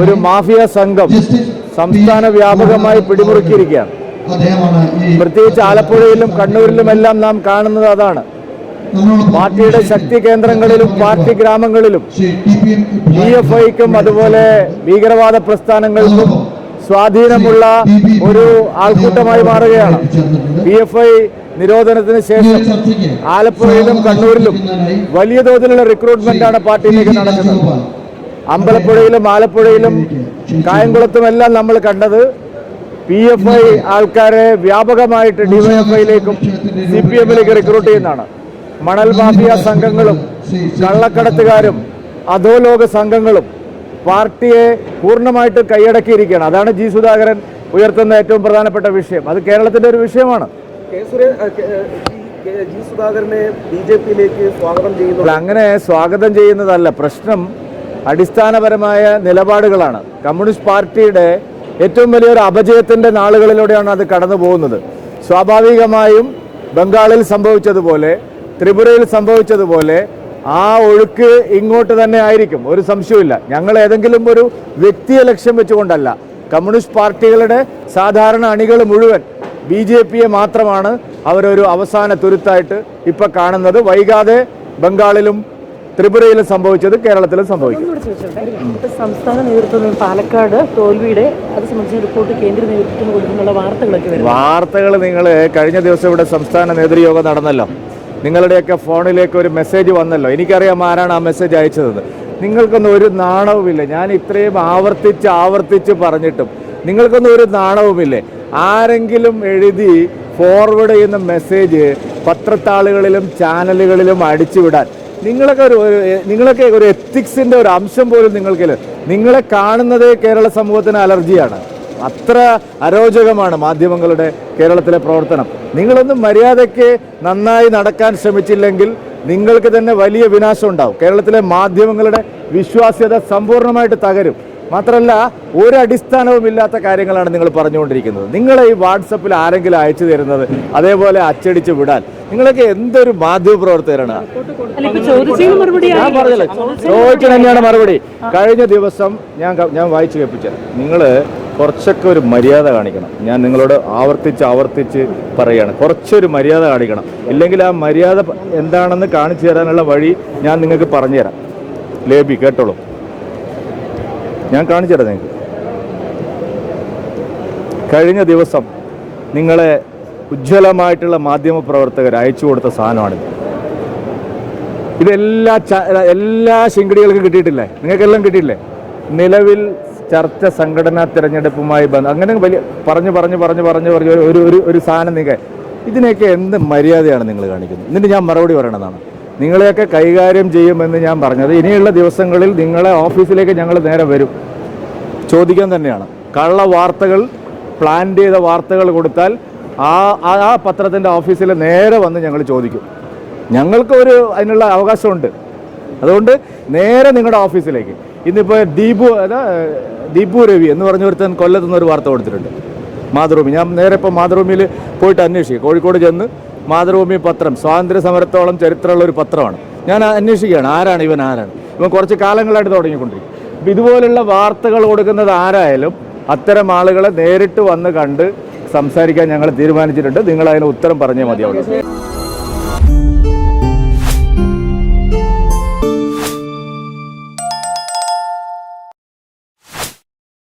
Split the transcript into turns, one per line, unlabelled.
ഒരു മാഫിയ സംഘം സംസ്ഥാന വ്യാപകമായി പിടിമുറുക്കിയിരിക്കുകയാണ്. പ്രത്യേകിച്ച് ആലപ്പുഴയിലും കണ്ണൂരിലുമെല്ലാം നാം കാണുന്നത് അതാണ്. പാർട്ടിയുടെ ശക്തി കേന്ദ്രങ്ങളിലും പാർട്ടി ഗ്രാമങ്ങളിലും ഡി എഫ് ഐക്കും അതുപോലെ ഭീകരവാദ പ്രസ്ഥാനങ്ങൾക്കും സ്വാധീനമുള്ള ഒരു ആൾക്കൂട്ടമായി മാറുകയാണ്. പി എഫ് ഐ നിരോധനത്തിന് ശേഷം ആലപ്പുഴയിലും കണ്ണൂരിലും വലിയ തോതിലുള്ള റിക്രൂട്ട്മെന്റ് ആണ് പാർട്ടിയിലേക്ക് നടക്കുന്നത്. അമ്പലപ്പുഴയിലും ആലപ്പുഴയിലും കായംകുളത്തുമെല്ലാം നമ്മൾ കണ്ടത്. പി എഫ് ഐ ആൾക്കാരെ വ്യാപകമായിട്ട് ഡിവൈഎഫ്ഐയിലേക്കും സി പി എമ്മിലേക്ക് റിക്രൂട്ട് ചെയ്യുന്നതാണ്. മണൽ മാഫിയ സംഘങ്ങളും കള്ളക്കടത്തുകാരും അധോലോക സംഘങ്ങളും പാർട്ടിയെ പൂർണമായിട്ട് കൈയടക്കിയിരിക്കുകയാണ്. അതാണ് ജി സുധാകരൻ ഉയർത്തുന്ന ഏറ്റവും പ്രധാനപ്പെട്ട വിഷയം. അത് കേരളത്തിന്റെ ഒരു വിഷയമാണ്.
ജി- സുധാകരനെ ബി ജെ പിയിലേക്ക് സ്വാഗതം ചെയ്യുന്നു
അങ്ങനെ സ്വാഗതം ചെയ്യുന്നതല്ല. പ്രശ്നം അടിസ്ഥാനപരമായ നിലപാടുകളാണ്. കമ്മ്യൂണിസ്റ്റ് പാർട്ടിയുടെ ഏറ്റവും വലിയൊരു അപജയത്തിന്റെ നാളുകളിലൂടെയാണ് അത് കടന്നു പോകുന്നത്. സ്വാഭാവികമായും ബംഗാളിൽ സംഭവിച്ചതുപോലെ ത്രിപുരയിൽ സംഭവിച്ചതുപോലെ ആ ഒഴുക്ക് ഇങ്ങോട്ട് തന്നെ ആയിരിക്കും. ഒരു സംശയമില്ല ഞങ്ങൾ ഏതെങ്കിലും ഒരു വ്യക്തിയെ ലക്ഷ്യം വെച്ചുകൊണ്ടല്ല. കമ്മ്യൂണിസ്റ്റ് പാർട്ടികളുടെ സാധാരണ അണികൾ മുഴുവൻ ബി ജെ പിയെ മാത്രമാണ് അവരൊരു അവസാന തുരുത്തായിട്ട് ഇപ്പോൾ കാണുന്നത്. വൈകാതെ ബംഗാളിലും ത്രിപുരയിലും സംഭവിച്ചത് കേരളത്തിലും സംഭവിക്കും.
സംസ്ഥാന നേതൃത്വം പാലക്കാട് തോൽവിയുടെ അത് സംബന്ധിച്ച റിപ്പോർട്ട് കേന്ദ്ര നേതൃത്വത്തിന് കൊടുക്കുന്നുള്ള വാർത്തകളൊക്കെ
വാർത്തകൾ നിങ്ങൾ കഴിഞ്ഞ ദിവസം ഇവിടെ സംസ്ഥാന നേതൃയോഗം നടന്നല്ലോ. നിങ്ങളുടെയൊക്കെ ഫോണിലേക്ക് ഒരു മെസ്സേജ് വന്നല്ലോ. എനിക്കറിയാം ആരാണ് ആ മെസ്സേജ് അയച്ചത്. നിങ്ങൾക്കൊന്നും ഒരു നാണവുമില്ല. ഞാൻ ഇത്രയും ആവർത്തിച്ച് ആവർത്തിച്ച് പറഞ്ഞിട്ടും നിങ്ങൾക്കൊന്നും ഒരു നാണവുമില്ലേ. ആരെങ്കിലും എഴുതി ഫോർവേഡ് ചെയ്യുന്ന മെസ്സേജ് പത്രത്താളുകളിലും ചാനലുകളിലും അടിച്ചുവിടാൻ നിങ്ങളൊക്കെ ഒരു നിങ്ങളൊക്കെ ഒരു എത്തിക്സിന്റെ ഒരു അംശം പോലും നിങ്ങൾക്കില്ല നിങ്ങളെ കാണുന്നത് കേരള സമൂഹത്തിന് അലർജിയാണ്. അത്ര അരോചകമാണ് മാധ്യമങ്ങളുടെ കേരളത്തിലെ പ്രവർത്തനം. നിങ്ങളൊന്നും മര്യാദയ്ക്ക് നന്നായി നടക്കാൻ ശ്രമിച്ചില്ലെങ്കിൽ നിങ്ങൾക്ക് തന്നെ വലിയ വിനാശം ഉണ്ടാവും. കേരളത്തിലെ മാധ്യമങ്ങളുടെ വിശ്വാസ്യത സമ്പൂർണമായിട്ട് തകരും. മാത്രമല്ല ഒരു അടിസ്ഥാനവും ഇല്ലാത്ത കാര്യങ്ങളാണ് നിങ്ങൾ പറഞ്ഞുകൊണ്ടിരിക്കുന്നത്. നിങ്ങളെ ഈ വാട്സപ്പിൽ ആരെങ്കിലും അയച്ചു തരുന്നത് അതേപോലെ അച്ചടിച്ച് വിടാൻ നിങ്ങളൊക്കെ എന്തൊരു മാധ്യമ പ്രവർത്തകരാണ്
അല്ല ഇപ്പൊ മറുപടി
ഞാൻ പറഞ്ഞില്ല? ചോദിച്ചത് തന്നെയാണ് മറുപടി. കഴിഞ്ഞ ദിവസം ഞാൻ ഞാൻ വായിച്ചു കേൾപ്പിച്ചത്. നിങ്ങൾ കുറച്ചൊക്കെ ഒരു മര്യാദ കാണിക്കണം. ഞാൻ നിങ്ങളോട് ആവർത്തിച്ച് ആവർത്തിച്ച് പറയുകയാണ് കുറച്ചൊരു മര്യാദ കാണിക്കണം. ഇല്ലെങ്കിൽ ആ മര്യാദ എന്താണെന്ന് കാണിച്ചു തരാനുള്ള വഴി ഞാൻ നിങ്ങൾക്ക് പറഞ്ഞുതരാം. ലേബി കേട്ടോളൂ. ഞാൻ കാണിച്ചു തരാം നിങ്ങൾക്ക്. കഴിഞ്ഞ ദിവസം നിങ്ങളെ ഉജ്ജ്വലമായിട്ടുള്ള മാധ്യമ പ്രവർത്തകർ അയച്ചു കൊടുത്ത സാധനമാണിത്. ഇതെല്ലാ എല്ലാ ശിങ്കടികൾക്കും കിട്ടിയിട്ടില്ലേ? നിങ്ങൾക്കെല്ലാം കിട്ടിയില്ലേ നിലവിൽ ചർച്ച സംഘടനാ തിരഞ്ഞെടുപ്പുമായി ബന്ധം അങ്ങനെ വലിയ പറഞ്ഞു പറഞ്ഞു പറഞ്ഞു പറഞ്ഞു പറഞ്ഞു ഒരു ഒരു സാധനം നിങ്ങൾ ഇതിനെയൊക്കെ എന്ത് മര്യാദയാണ് നിങ്ങൾ കാണിക്കുന്നത്? എന്നിട്ട് ഞാൻ മറുപടി പറയണതാണ്. നിങ്ങളെയൊക്കെ കൈകാര്യം ചെയ്യുമെന്ന് ഞാൻ പറഞ്ഞത്. ഇനിയുള്ള ദിവസങ്ങളിൽ നിങ്ങളെ ഓഫീസിലേക്ക് ഞങ്ങൾ നേരെ വരും. ചോദിക്കാൻ തന്നെയാണ്. കള്ള വാർത്തകൾ പ്ലാൻ ചെയ്ത വാർത്തകൾ കൊടുത്താൽ ആ ആ- പത്രത്തിന്റെ ഓഫീസിൽ നേരെ വന്ന് ഞങ്ങൾ ചോദിക്കും. ഞങ്ങൾക്ക് ഒരു അതിനുള്ള അവകാശമുണ്ട്. അതുകൊണ്ട് നേരെ നിങ്ങളുടെ ഓഫീസിലേക്ക്. ഇന്നിപ്പോൾ ദീപു അതാ ദീപു രവി എന്ന് പറഞ്ഞ ഒരുത്തൻ കൊല്ലത്തുനിന്ന് ഒരു വാർത്ത കൊടുത്തിട്ടുണ്ട്. മാതൃഭൂമി. ഞാൻ നേരെ ഇപ്പോൾ മാതൃഭൂമിയിൽ പോയിട്ട് അന്വേഷിക്കും. കോഴിക്കോട് ചെന്ന് മാതൃഭൂമി പത്രം സ്വാതന്ത്ര്യ സമരത്തോളം ചരിത്രമുള്ള ഒരു പത്രമാണ്. ഞാൻ അന്വേഷിക്കുകയാണ് ആരാണ് ഇവൻ ആരാണ്? ഇവൻ കുറച്ച് കാലങ്ങളായിട്ട് തുടങ്ങിക്കൊണ്ടിരിക്കും അപ്പം ഇതുപോലുള്ള വാർത്തകൾ കൊടുക്കുന്നത് ആരായാലും അത്തരം ആളുകളെ നേരിട്ട് വന്ന് കണ്ട് സംസാരിക്കാൻ ഞങ്ങൾ തീരുമാനിച്ചിട്ടുണ്ട്. നിങ്ങൾ അതിന് ഉത്തരം പറഞ്ഞേ മതിയാവുള്ളൂ